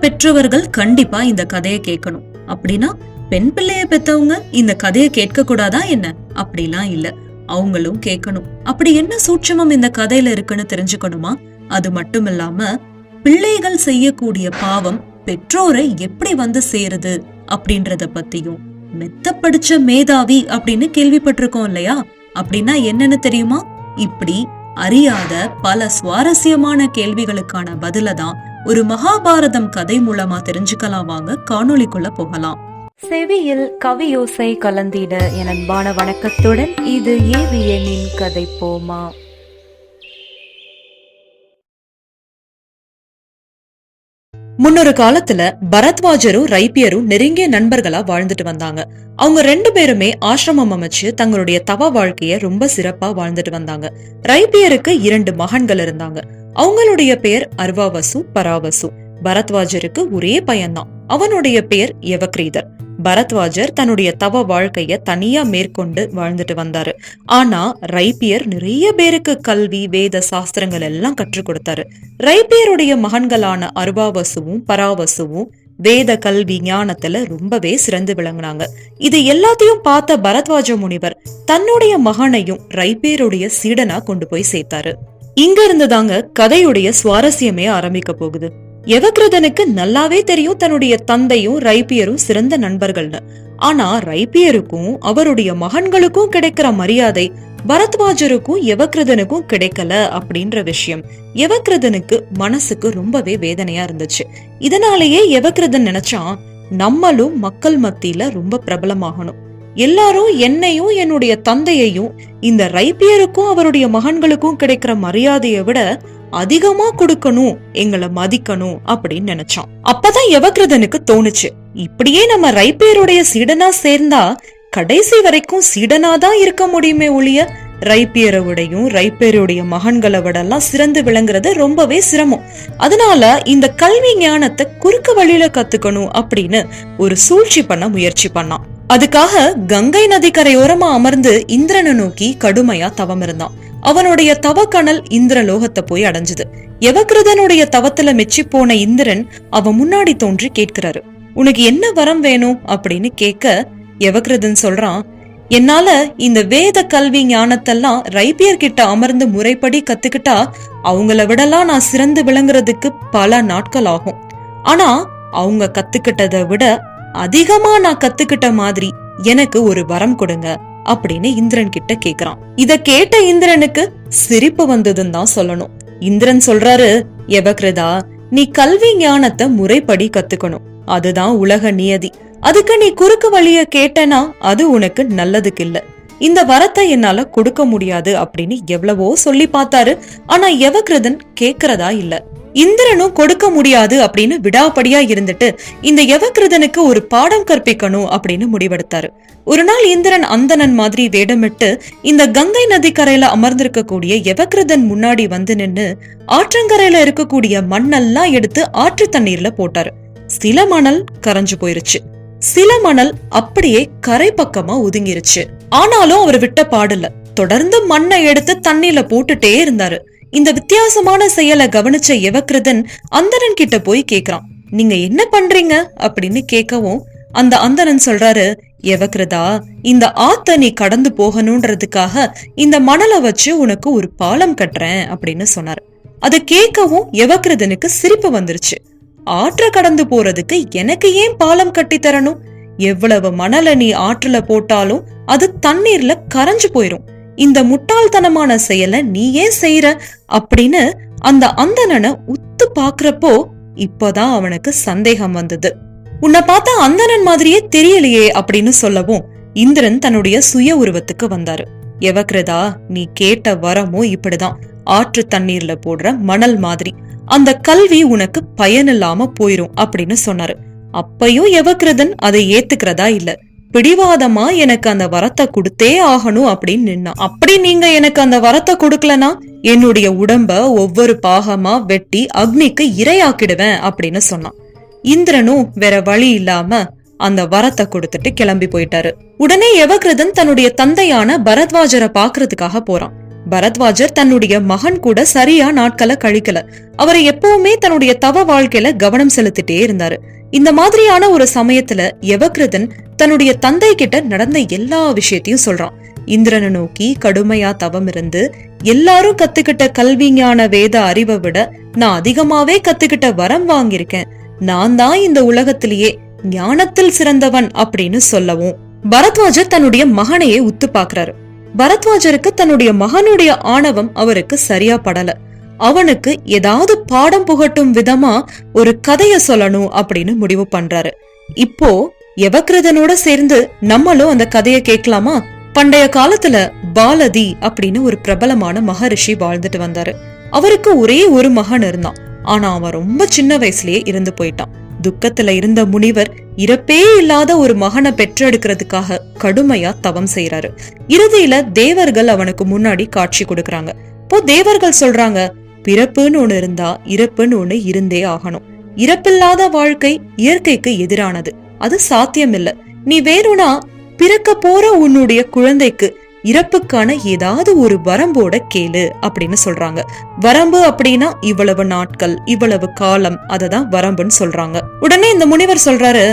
பெற்றவர்கள் கண்டிப்பா இந்த கதையை கேட்கணும். அப்படின்னா பெண் பிள்ளைய பெத்தவங்க இந்த கதையை கேட்க கூடாதா என்ன? அப்படிலாம் இல்ல. அவங்களும் கேட்கணும். அப்படி என்ன சூட்சமம் இந்த கதையில இருக்குன்னு தெரிஞ்சுக்கணுமா? அது மட்டும் இல்லாம பிள்ளைகள் செய்யக்கூடிய பாவம் பெற்றோரை எப்படி வந்து சேருது அப்படின்றத பத்தியும். மெத்த படிச்ச மேதாவி அப்படின்னு கேள்விப்பட்டிருக்கோம் இல்லையா? அப்படின்னா என்னன்னு தெரியுமா? இப்படி அறியாத பல சுவாரஸ்யமான கேள்விகளுக்கான பதில தான் ஒரு மகாபாரதம் கதை மூலமா தெரிஞ்சுக்கலாம் வாங்க காணொளிக்குள்ள போகலாம். செவியில் கவியோசை கலந்திட என் அன்பான வணக்கத்துடன் இது ஏவியனின் கதை போமா. முன்னொரு காலத்துல பரத்வாஜரும் ரைப்பியரும் நெருங்கிய நண்பர்களா வாழ்ந்துட்டு வந்தாங்க. அவங்க ரெண்டு பேருமே ஆசிரமம் அமைச்சு தங்களுடைய தவ வாழ்க்கைய ரொம்ப சிறப்பா வாழ்ந்துட்டு வந்தாங்க. ரைப்பியருக்கு இரண்டு மகன்கள் இருந்தாங்க. அவங்களுடைய பெயர் அர்வாவசு பராவசு. பரத்வாஜருக்கு ஒரே பையன்தான். அவனுடைய பெயர் யவக்ரீதர். பரத்வாஜர் தன்னுடைய தவ வாழ்க்கைய தனியா மேற்கொண்டு வாழ்ந்துட்டு வந்தாரு. ஆனா ரைப்பியர் நிறைய பேருக்கு கல்வி வேத சாஸ்திரங்கள் எல்லாம் கற்றுக் கொடுத்தாரு. ரைப்பியருடைய மகன்களான அருவாவசுவும் பராவசுவும் வேத கல்வி ஞானத்துல ரொம்பவே சிறந்து விளங்குனாங்க. இது எல்லாத்தையும் பார்த்த பரத்வாஜ முனிவர் தன்னுடைய மகனையும் ரைப்பேருடைய சீடனா கொண்டு போய் சேர்த்தாரு. இங்க இருந்துதாங்க கதையுடைய சுவாரஸ்யமே ஆரம்பிக்க போகுது. எவக்ரதனுக்கு நல்லாவே தெரியும் தன்னுடைய தந்தையும் ரைப்பியரும் சிறந்த நண்பர்கள்னு. ஆனா ரைப்பியருக்கும் அவருடைய மகன்களுக்கும் கிடைக்கிற மரியாதை பரத்வாஜருக்கும் எவக்ரதனுக்கும் கிடைக்கல அப்படின்ற விஷயம். எவக்ரதனுக்கு மனசுக்கு ரொம்பவே வேதனையா இருந்துச்சு. இதனாலேயே எவக்ரதன் நினைச்சான் நம்மளும் மக்கள் மத்தியில ரொம்ப பிரபலமாகணும். எல்லாரும் என்னையும் என்னுடைய தந்தையையும் இந்த ரைப்பியருக்கும் அவருடைய மகன்களுக்கும் கிடைக்கிற மரியாதையை விட அதிகமா கொடுக்கணும் எங்களை மதிக்கணும் அப்படின்னு நினைச்சான். அப்பதான் எவகிரதனுக்கு தோணுச்சு. இப்படியே நம்ம ரைப்பியருடைய சீடனா சேர்ந்தா கடைசி வரைக்கும் சீடனா தான் இருக்க முடியுமே ஒழிய ரைப்பியரை விடையும் ரைப்பியருடைய மகன்களை விடலாம் சிறந்து விளங்குறது ரொம்பவே சிரமம். அதனால இந்த கல்வி ஞானத்தை குறுக்கு வழியில கத்துக்கணும் அப்படின்னு ஒரு சூழ்ச்சி பண்ண முயற்சி பண்ணான். அதுக்காக கங்கை நதி கரையோரமா அமர்ந்து இந்திரனை நோக்கி கடுமையா தவம் இருந்தான். அவனுடைய தவக்கணல் இந்திரலோகத்தை போய் அடைஞ்சது. யவகிருதனுடைய தவத்துல மெச்சி போன இந்திரன் அவன் முன்னாடி தோன்றி கேட்கிறாரு. உனக்கு என்ன வரம் வேணும்? அப்படின்னு கேட்க யவகிருதன் சொல்றான் என்னால இந்த வேத கல்வி ஞானத்தெல்லாம் ரைபியர் கிட்ட அமர்ந்து முறைப்படி கத்துக்கிட்டா அவங்கள விடலாம் நான் சிறந்து விளங்குறதுக்கு பல நாட்கள் ஆகும். ஆனா அவங்க கத்துக்கிட்டதை விட அதிகமா நான் கத்துக்கிட்ட மாதிரி எனக்கு ஒரு வரம் கொடுங்க அப்படின்னு இந்திரன் கிட்ட கேக்குறான். இத கேட்ட இந்திரனுக்கு சிரிப்பு வந்ததுன்னு தான் சொல்லணும். இந்திரன் சொல்றாரு எவக்ரதா நீ கல்வி ஞானத்தை முறைப்படி கத்துக்கணும். அதுதான் உலக நியதி. அதுக்கு நீ குறுக்கு வழிய கேட்டனா அது உனக்கு நல்லதுக்கு இல்ல. இந்த வரத்தை என்னால கொடுக்க முடியாது அப்படின்னு எவ்வளவோ சொல்லி பார்த்தாரு. ஆனா எவக்ரதன் கேக்குறதா இல்ல. இந்திரனும் கொடுக்க முடியாது அப்படின்னு விடாப்படியா இருந்துட்டு இந்த யவகிருதனுக்கு ஒரு பாடம் கற்பிக்கணும் அப்படின்னு முடிவெடுத்தாரு. ஒரு நாள் இந்திரன் அந்தணன் மாதிரி வேடமிட்டு இந்த கங்கை நதி கரையில அமர்ந்திருக்கக்கூடிய யவகிருதன் முன்னாடி வந்து நின்னு ஆற்றங்கரையில இருக்கக்கூடிய மண்ணெல்லாம் எடுத்து ஆற்று தண்ணீர்ல போட்டாரு. சில மணல் கரைஞ்சு போயிருச்சு. சில மணல் அப்படியே கரை பக்கமா ஒதுங்கிருச்சு. ஆனாலும் அவர் விட்ட பாடல தொடர்ந்து மண்ணை எடுத்து தண்ணியில போட்டுட்டே இருந்தாரு. இந்த வித்தியாசமான செயலை கவனிச்ச யவக்கிருதன் அந்தரன் கிட்ட போய் கேக்குறான். நீங்க என்ன பண்றீங்க? அப்படின்னு கேட்கவும் அந்த அந்தரன் சொல்றாரு யவகிருதா இந்த ஆத்த நீ கடந்து போகணும்ன்றதுக்காக இந்த மணலை வச்சு உனக்கு ஒரு பாலம் கட்டுறேன் அப்படின்னு சொன்னாரு. அதை கேட்கவும் யவகிருதனுக்கு சிரிப்பு வந்துருச்சு. ஆற்ற கடந்து போறதுக்கு எனக்கு ஏன் பாலம் கட்டி தரணும்? எவ்வளவு மணலை நீ ஆற்றுல போட்டாலும் அது தண்ணீர்ல கரைஞ்சு போயிரும். இந்த முட்டாள்தனமான செயலை நீ ஏன் செய்யற அப்படின்னு அந்த அந்தணனை உத்து பாக்குறப்போ இப்போதான் அவனுக்கு சந்தேகம் வந்தது. உன்னை பார்த்தா அந்தணன் மாதிரியே தெரியலையே அப்படின்னு சொல்லவும் இந்திரன் தன்னுடைய சுய உருவத்துக்கு வந்தாரு. எவக்ரதா நீ கேட்ட வரமும் இப்படிதான். ஆற்று தண்ணீர்ல போடுற மணல் மாதிரி. அந்த கல்வி உனக்கு பயனில்லாம போயிரும் அப்படின்னு சொன்னாரு. அப்பையும் எவக்ரதன் அதை ஏத்துக்கிறதா இல்ல. பிடிவாதமா எனக்கு அந்த வரத்தை கொடுத்தே ஆகணும் அப்படின்னு நின்னா. அப்படி நீங்க எனக்கு அந்த வரத்தை கொடுக்கலனா என்னுடைய உடம்ப ஒவ்வொரு பாகமா வெட்டி அக்னிக்கு இரையாக்கிடுவேன் அப்படின்னு சொன்னான். இந்திரனும் வேற வழி இல்லாம அந்த வரத்தை கொடுத்துட்டு கிளம்பி போயிட்டாரு. உடனே எவகிருதன் தன்னுடைய தந்தையான பரத்வாஜரை பாக்குறதுக்காக போறான். பரத்வாஜர் தன்னுடைய மகன் கூட சரியா நாட்களை கழிக்கல. அவரை எப்பவுமே தன்னுடைய தவ வாழ்க்கையில கவனம் செலுத்திட்டே இருந்தாரு. இந்த மாதிரியான ஒரு சமயத்துல எவகிருதன் தன்னுடைய தந்தை கிட்ட நடந்த எல்லா விஷயத்தையும் சொல்றான். இந்திரனை நோக்கி கடுமையா தவம் இருந்து எல்லாரும் கத்துக்கிட்ட கல்வி ஞான வேத அறிவை விட நான் அதிகமாவே கத்துக்கிட்ட வரம் வாங்கியிருக்கேன். நான் தான் இந்த உலகத்திலேயே ஞானத்தில் சிறந்தவன் அப்படின்னு சொல்லவும். பரத்வாஜர் தன்னுடைய மகனையே உத்து பாக்குறாரு பரத்வாஜருக்கு தன்னுடைய மகனுடைய ஆணவம் அவருக்கு சரியா படல. அவனுக்கு ஏதாவது பாடம் புகட்டும் விதமா ஒரு கதைய சொல்லணும் அப்படின்னு முடிவு பண்றாரு. இப்போ எவக்ரதனோட சேர்ந்து நம்மளும் அந்த கதையை கேட்கலாமா? பண்டைய காலத்துல பாலதி அப்படின்னு ஒரு பிரபலமான மகரிஷி வாழ்ந்துட்டு வந்தாரு. அவருக்கு ஒரே ஒரு மகன் இருந்தான். ஆனா அவன் ரொம்ப சின்ன வயசுலயே இறந்து போயிட்டான். துக்கத்துல இருந்த முனிவர் இறப்பே இல்லாத ஒரு மகனை பெற்றெடுக்கிறதுக்காக கடுமையா தவம் செய்யறாரு இறுதியில தேவர்கள் அவனுக்கு முன்னாடி காட்சி கொடுக்கறாங்க. இப்போ தேவர்கள் சொல்றாங்க பிறப்புன்னு ஒண்ணு இருந்தா இறப்புன்னு ஒண்ணு இருந்தே ஆகணும். இறப்பில்லாத வாழ்க்கை இயற்கைக்கு எதிரானது. அது சாத்தியமில்ல. நீ வேணும்னா பிறக்க போற உன்னுடைய குழந்தைக்கு இறப்புக்கான ஏதாவது ஒரு வரம்போட கேளு அப்படின்னு சொல்றாங்க. வரம்பு அப்படின்னா இவ்வளவு நாட்கள் இவ்வளவு காலம் அததான் வரம்புன்னு சொல்றாங்க. உடனே இந்த முனிவர் சொல்றாரு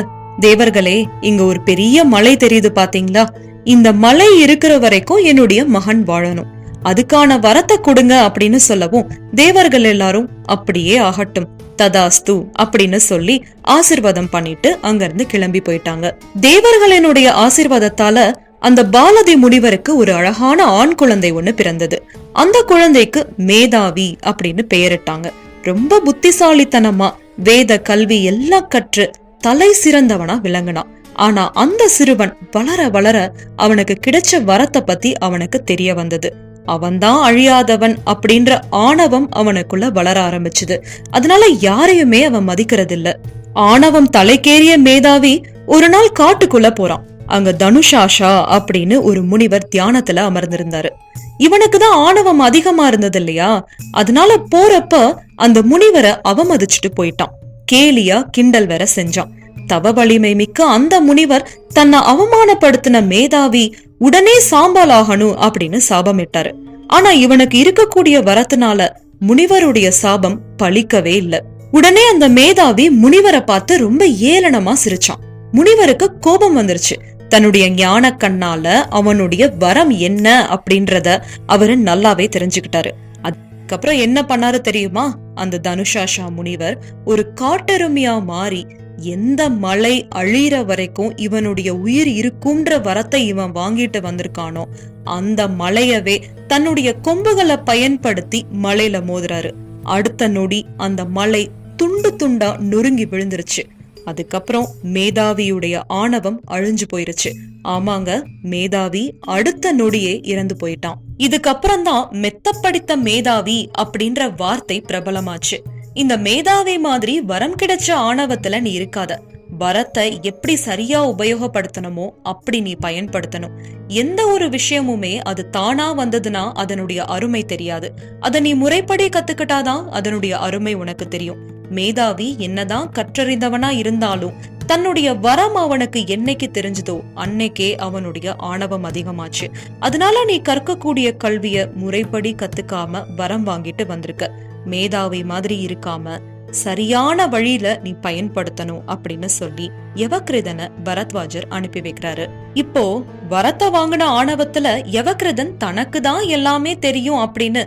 தேவர்களே இங்க ஒரு பெரிய மலை தெரியுது பாத்தீங்களா? இந்த மலை இருக்கிற வரைக்கும் என்னுடைய மகன் வாழணும். அதுக்கான வரத்தை கொடுங்க அப்படின்னு சொல்லவும் தேவர்கள் எல்லாரும் அப்படியே ஆகட்டும். ததாஸ்து அப்படின்னு சொல்லி ஆசிர்வாதம் பண்ணிட்டு அங்கிருந்து கிளம்பி போயிட்டாங்க. தேவர்களினுடைய ஆசிர்வாதத்தால அந்த பாலதி முனிவருக்கு ஒரு அழகான ஆண் குழந்தை ஒண்ணு பிறந்தது. அந்த குழந்தைக்கு மேதாவி அப்படின்னு பெயரிட்டாங்க. ரொம்ப புத்திசாலித்தனமா வேத கல்வி எல்லாம் கற்று தலை சிறந்தவனா விளங்கினான் ஆனா அந்த சிறுவன் வளர வளர அவனுக்கு கிடைச்ச வரத்தை பத்தி அவனுக்கு தெரிய வந்தது. அவன்தான் அழியாதவன் அப்படின்ற ஆணவம் அவனுக்குள்ள வளர ஆரம்பிச்சுது. அதனால யாரையுமே அவன் மதிக்கிறதில்ல. ஆணவம் தலைக்கேறிய மேதாவி ஒரு நாள் காட்டுக்குள்ள போறான். அங்க தனுஷாஷா அப்படின்னு ஒரு முனிவர் தியானத்துல அமர்ந்திருந்தாரு. இவனுக்கு தான் ஆணவம் அதிகமா இருந்தது இல்லையா? அதனால போறப்ப அந்த முனிவரை அவமதிச்சுட்டு போயிட்டான். கேலியா கிண்டல் வேற செஞ்சான். தவ வலிமை மிக்க அந்த முனிவர் தன்னை அவமானப்படுத்தின மேதாவி உடனே சாம்பல் ஆகணும் அப்படின்னு சாபமிட்டாரு. ஆனா இவனுக்கு இருக்கக்கூடிய வரத்தினால முனிவருடைய சாபம் பழிக்கவே இல்ல. உடனே அந்த மேதாவி முனிவரை பார்த்து ரொம்ப ஏளனமா சிரிச்சான். முனிவருக்கு கோபம் வந்துருச்சு. தன்னுடைய ஞான கண்ணால அவனுடைய வரம் என்ன அப்படின்றத அவரு நல்லாவே தெரிஞ்சுக்கிட்டாரு. அதுக்கப்புறம் என்ன பண்ணாரு தெரியுமா? அந்த தனுஷாஷா முனிவர் ஒரு காட்டெருமையா மாறி எந்த மலை அழியிற வரைக்கும் இவனுடைய உயிர் இருக்கும்ன்ற வரத்தை இவன் வாங்கிட்டு வந்திருக்கானோ அந்த மலையவே தன்னுடைய கொம்புகளை பயன்படுத்தி மலையில மோதுறாரு. அடுத்த நொடி அந்த மலை துண்டு துண்டா நொறுங்கி விழுந்துருச்சு. அதுக்கப்புறம் மேதாவியுடைய ஆணவம் அழிஞ்சு போயிருச்சு. ஆமாங்க மேதாவி அடுத்த நொடியே இறந்து போயிட்டான். இதுக்கப்புறம் தான் மெத்தப்படித்த மேதாவி அப்படின்ற வார்த்தை பிரபலமாச்சு. இந்த மேதாவி மாதிரி வரம் கிடைச்ச ஆணவத்துல நீ இருக்காத. வரத்தை எப்படி சரியா உபயோகப்படுத்தணுமோ அப்படி நீ பயன்படுத்தணும். எந்த ஒரு விஷயமுமே அது தானா வந்ததுன்னா அதனுடைய அருமை தெரியாது. அதை நீ முறைப்படி கத்துக்கிட்டாதான் அதனுடைய அருமை உனக்கு தெரியும். மேதாவி என்னதான் கற்றறிந்தவனா இருந்தாலும் தன்னுடைய வரம் அவனுக்கு என்னைக்கு தெரிஞ்சதோ அன்னைக்கே அவனுடைய ஆணவம் அதிகமாச்சு. அதனால நீ கற்கக்கூடிய கல்விய முறைப்படி கத்துக்காம வரம் வாங்கிட்டு வந்திருக்க. மேதாவி மாதிரி இருக்காம சரியான வழியில நீ பயன்படுத்தணும் அப்படின்னு சொல்லி யவக்கிரதனை பரத்வாஜர் அனுப்பி வைக்கிறாரு. இப்போ வரத்தை வாங்கின ஆணவத்துல யவக்கிரதன் தனக்கு தான் எல்லாமே தெரியும் அப்படின்னு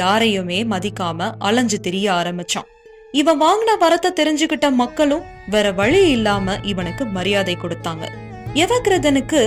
யாரையுமே மதிக்காம அலைஞ்சு தெரிய ஆரம்பிச்சான். இவன் வாங்கின வரத்தை தெரிஞ்சுக்கிட்ட மக்களும் வேற வழி இல்லாம இவனுக்கு மரியாதை கொடுத்தாங்க. யவக்கிரதனுக்கு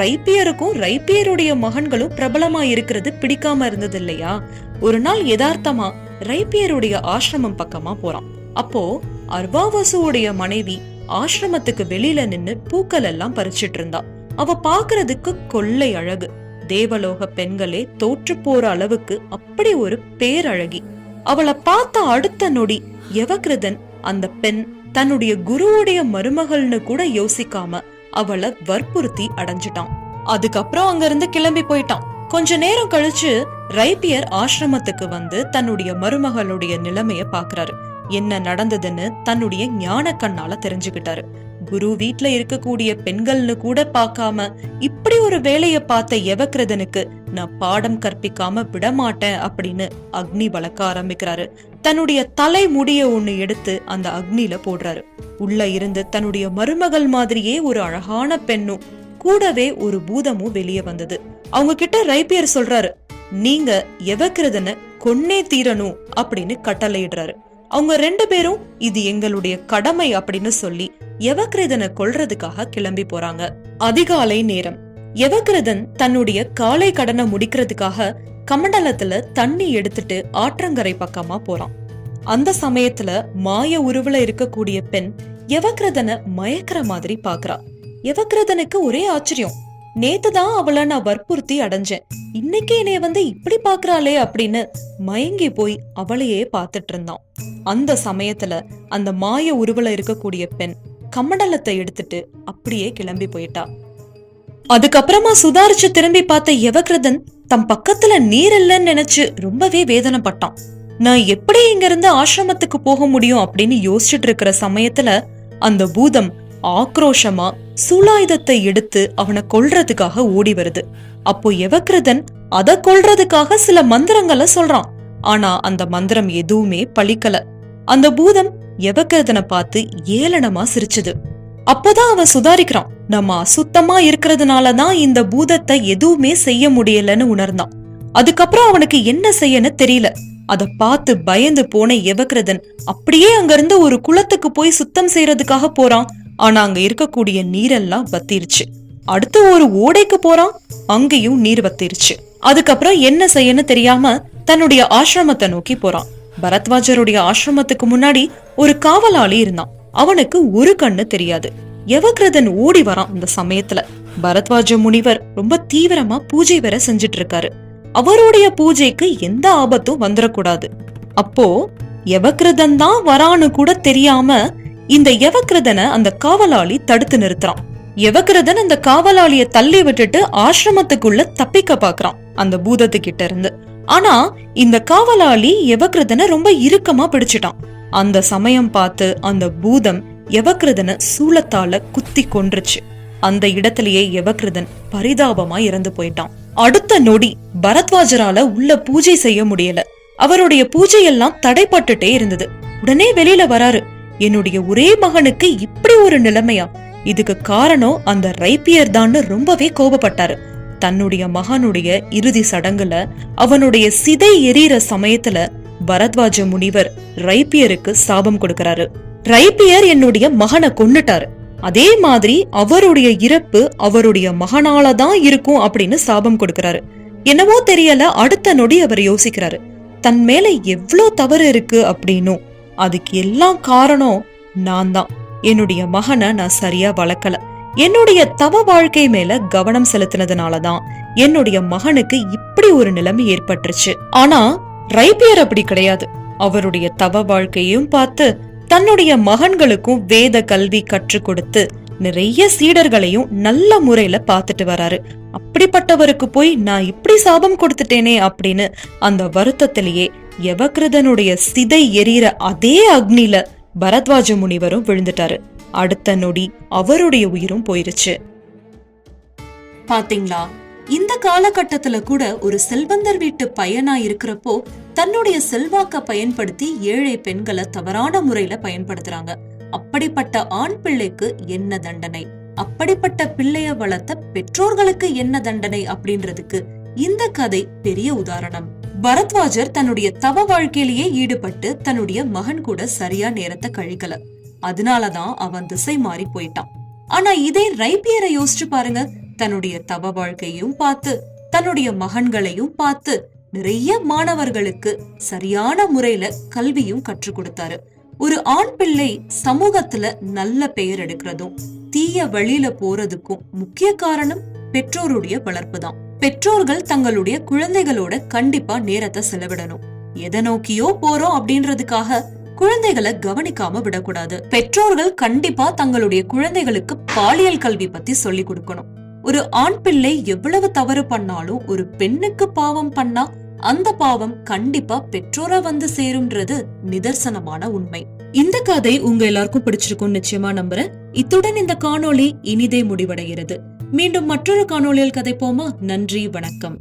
ரைப்பியருக்கும் ரைப்பியருடைய மகன்களும் பிரபலமா இருக்கிறது பிடிக்காம இருந்தது இல்லையா? ஒரு நாள் யதார்த்தமா ரைப்பியருடைய ஆசிரமம் பக்கமா போறான். அப்போ அர்வாவசுவுடைய மனைவி ஆசிரமத்துக்கு வெளியில நின்னு பூக்கள் எல்லாம் பறிச்சிட்டு இருந்தா. அவ பாக்குறதுக்கு கொள்ளை அழகு. தேவலோக பெண்களே தோற்று போற அளவுக்கு அப்படி ஒரு பேரழகி. அவளை பார்த்த அடுத்த நொடி யவகிருதன் அந்த பெண் தன்னுடைய குருவுடைய மருமகள்னு கூட யோசிக்காம அவளை வற்புறுத்தி அடைஞ்சிட்டான். அதுக்கப்புறம் அங்க இருந்து கிளம்பி போயிட்டான். கொஞ்ச நேரம் கழிச்சு ரைப்பியர் ஆசிரமத்துக்கு வந்து தன்னுடைய மருமகளுடைய நிலைமைய பாக்குறாரு. என்ன நடந்ததுன்னு தன்னுடைய ஞான கண்ணால தெரிஞ்சுக்கிட்டாரு. குரு வீட்ல இருக்கக்கூடிய பெண்கள்னு கூட பார்க்காம இப்படி ஒரு வேலைய பார்த்த எவக்கிரதனுக்கு நான் பாடம் கற்பிக்காம விடமாட்டேன் அப்படின்னு அக்னி வளர்க்க ஆரம்பிக்கிறாரு. தன்னுடைய தலை முடிய ஒண்ணு எடுத்து அந்த அக்னியில போடுறாரு. உள்ள இருந்து தன்னுடைய மருமகள் மாதிரியே ஒரு அழகான பெண்ணும் கூடவே ஒரு பூதமும் வெளியே வந்தது. அவங்க கிட்ட ரைப்பியர் சொல்றாரு நீங்க எவக்கிரதனை கொன்னே தீரணும் அப்படின்னு கட்டளையிடுறாரு. அவங்க ரெண்டு பேரும் இது எங்களுடைய கடமை அப்படின்னு சொல்லி எவக்கிரதனை கொல்றதுக்காக கிளம்பி போறாங்க. அதிகாலை நேரம். எவக்கிரதன் தன்னுடைய காலை கடனை முடிக்கிறதுக்காக கமண்டலத்துல தண்ணி எடுத்துட்டு ஆற்றங்கரை பக்கமா போறான். அந்த சமயத்துல மாய உருவுல இருக்கக்கூடிய பெண் எவக்கிரதனை மயக்கிற மாதிரி பாக்குறா. எவக்கிரதனுக்கு ஒரே ஆச்சரியம். நேத்து தான் அவளை நான் வற்புறுத்தி அடைஞ்சேன். இன்னைக்கு என்னைய வந்து இப்படி பாக்குறாளே அப்படின்னு மயங்கி போய் அவளையே பார்த்துட்டு இருந்தான். அந்த சமயத்துல அந்த மாய உருவல இருக்கக்கூடிய பெண் கமண்டலத்தை எடுத்துட்டு அப்படியே கிளம்பி போயிட்டா. அதுக்கப்புறமா சுதாரிச்சு திரும்பி பார்த்த யவகிரதன் தம் பக்கத்துல நீர் இல்லைன்னு நினைச்சு ரொம்பவே வேதனைப்பட்டான். நான் எப்படி இங்க இருந்து ஆசிரமத்துக்கு போக முடியும் அப்படின்னு யோசிச்சுட்டு இருக்கிற சமயத்துல அந்த பூதம் ஆக்ரோஷமா சூலாயுதத்தை எடுத்து அவனை கொல்றதுக்காக ஓடி வருது. அப்போ எவக்ரதன் அத கொல்றதுக்காக சில மந்திரங்களை சொல்றான். ஆனா அந்த மந்திரம் எதுவுமே பழிக்கல. அந்த பூதம் யவகிரதனை பார்த்து ஏளனமா சிரிச்சது. அப்போதான் அவன் சுதாரிக்கிறான். நம்ம அசுத்தமா இருக்கிறதுனால தான் இந்த பூதத்தை எதுவுமே செய்ய முடியலன்னு உணர்ந்தான். அதுக்கப்புறம் அவனுக்கு என்ன செய்யன்னு தெரியல. அத பார்த்து பயந்து போன எவக்ரதன் அப்படியே அங்கிருந்து ஒரு குளத்துக்கு போய் சுத்தம் செய்யறதுக்காக போறான். ஆனா அங்க இருக்கக்கூடிய நீரெல்லாம் வத்திருச்சு. அடுத்து ஒரு ஓடைக்கு போறான் அங்கேயும் நீர் வத்திருச்சு. அதுக்கப்புறம் என்ன செய்யன்னு தெரியாம தன்னுடைய ஆசிரமத்தை நோக்கி போறான். பரத்வாஜருடைய ஆசிரமத்துக்கு முன்னாடி ஒரு காவலாளி இருந்தான். அவனுக்கு ஒரு கண்ணு தெரியாது. யவகிரதன் ஓடி வரான் அந்த சமயத்துல. பரத்வாஜ முனிவர் ரொம்ப தீவிரமா பூஜை வேற செஞ்சுட்டு இருக்காரு அவருடைய பூஜைக்கு எந்த ஆபத்தும் வந்துடக்கூடாது அப்போ யவகிரதன் தான் வரான்னு கூட தெரியாம இந்த யவகிரதனை அந்த காவலாளி தடுத்து நிறுத்துறான். யவகிரதன் அந்த காவலாளிய தள்ளி விட்டுட்டு ஆசிரமத்துக்குள்ள தப்பிக்க பாக்குறான் அந்த பூதத்துக்கிட்ட இருந்து. ஆனா இந்த காவலாளி யவகிரதனை ரொம்ப இறுக்கமா பிடிச்சிட்டான். அந்த சமயம் பார்த்து அந்த பூதம் யவகிரதனை சூலத்தால குத்தி கொன்றுச்சு. அந்த இடத்திலேயே யவகிரதன் பரிதாபமா இறந்து போயிட்டான். அடுத்த நொடி பரத்வாஜரால உள்ள பூஜை செய்ய முடியல. அவருடைய பூஜையெல்லாம் தடைப்பட்டுட்டே இருந்தது. உடனே வெளியில வராரு. என்னுடைய ஒரே மகனுக்கு இப்படி ஒரு நிலைமையா? இதுக்கு காரணம் அந்த ரைப்பியர் தான் ரொம்பவே கோபப்பட்டாரு. தன்னுடைய மகனுடைய இறுதி சடங்குல அவனுடைய சிதை எரியற சமயத்துல பரத்வாஜ முனிவர் ரைப்பியருக்கு சாபம் கொடுக்கறாரு. ரைப்பியர் என்னுடைய மகனை கொன்னுட்டாரு. அதே மாதிரி அவருடைய இறப்பு அவருடைய மகனால தான் இருக்கும் அப்படின்னு சாபம் கொடுக்கறாரு. என்னவோ தெரியல அடுத்த நொடி அவர் யோசிக்கிறாரு. தன் மேல எவ்ளோ தவறு இருக்கு அப்படின்னும். அதுக்கு எல்லாம் காரணம் நான் தான் என்னுடைய மகனை நான் சரியா வளர்க்கல. என்னுடைய தவ வாழ்க்கை மேல கவனம் செலுத்தினதுனால தான் என்னுடைய மகனுக்கு இப்படி ஒரு நிலைமை ஏற்பட்டுருச்சு. ஆனா ரைபியர் அப்படி கிடையாது. அவருடைய தவ வாழ்க்கையும் பார்த்து தன்னுடைய மகன்களுக்கும் வேத கல்வி கற்றுக் கொடுத்து நிறைய சீடர்களையும் நல்ல முறையில பார்த்துட்டு வராரு. அப்படிப்பட்டவருக்கு போய் நான் இப்படி சாபம் கொடுத்துட்டேனே அப்படின்னு அந்த வருத்தத்திலேயே யவகிருதனுடைய சிதை எரியிற அதே அக்னில பரத்வாஜ முனிவரும் விழுந்துட்டாரு. அடுத்த நொடி அவருடைய உயிரும் போயிருச்சு. பாத்தீங்களா? இந்த காலகட்டத்துல கூட ஒரு செல்வந்தர் வீட்டு பையனா இருக்கிறப்போ தன்னுடைய செல்வாக்க பயன்படுத்தி ஏழை பெண்களை தவறான முறையில பயன்படுத்துறாங்க. அப்படிப்பட்ட ஆண் பிள்ளைக்கு என்ன தண்டனை? அப்படிப்பட்ட பிள்ளைய வளர்த்த பெற்றோர்களுக்கு என்ன தண்டனை அப்படின்றதுக்கு இந்த கதை பெரிய உதாரணம். பரத்வாஜர் தன்னுடைய தவ வாழ்க்கையிலேயே ஈடுபட்டு தன்னுடைய மகன் கூட சரியா நேரத்தை கழிக்கல. அதனாலதான் அவன் திசை மாறி போயிட்டான். ஆனா இதே ரைப்பியரை யோசிச்சு பாருங்க. தன்னுடைய தவ வாழ்க்கையும் பார்த்து தன்னுடைய மகன்களையும் பார்த்து நிறைய மாணவர்களுக்கு சரியான முறையில கல்வியும் கற்றுக் கொடுத்தாரு. ஒரு ஆண் பிள்ளை சமூகத்துல நல்ல பெயர் எடுக்கிறதும் தீய வழியில போறதுக்கும் முக்கிய காரணம் பெற்றோருடைய வளர்ப்பு தான். பெற்றோர்கள் தங்களுடைய குழந்தைகளோட கண்டிப்பா நேரத்தை செலவிடணும். எதை நோக்கியோ போறோம் அப்படின்றதுக்காக குழந்தைகளை கவனிக்காம விடக்கூடாது. பெற்றோர்கள் கண்டிப்பா தங்களுடைய குழந்தைகளுக்கு பாலியல் கல்வி பத்தி சொல்லி கொடுக்கணும். ஒரு ஆண் பிள்ளை எவ்வளவு தவறு பண்ணாலும் ஒரு பெண்ணுக்கு பாவம் பண்ணா அந்த பாவம் கண்டிப்பா பெற்றோரா வந்து சேரும்ன்றது நிதர்சனமான உண்மை. இந்த கதை உங்க எல்லாருக்கும் பிடிச்சிருக்கும் நிச்சயமா நம்புறேன். இத்துடன் இந்த காணொளி இனிதே முடிவடைகிறது. மீண்டும் மற்றொரு காணொளியில் கதைப்போமா? நன்றி வணக்கம்.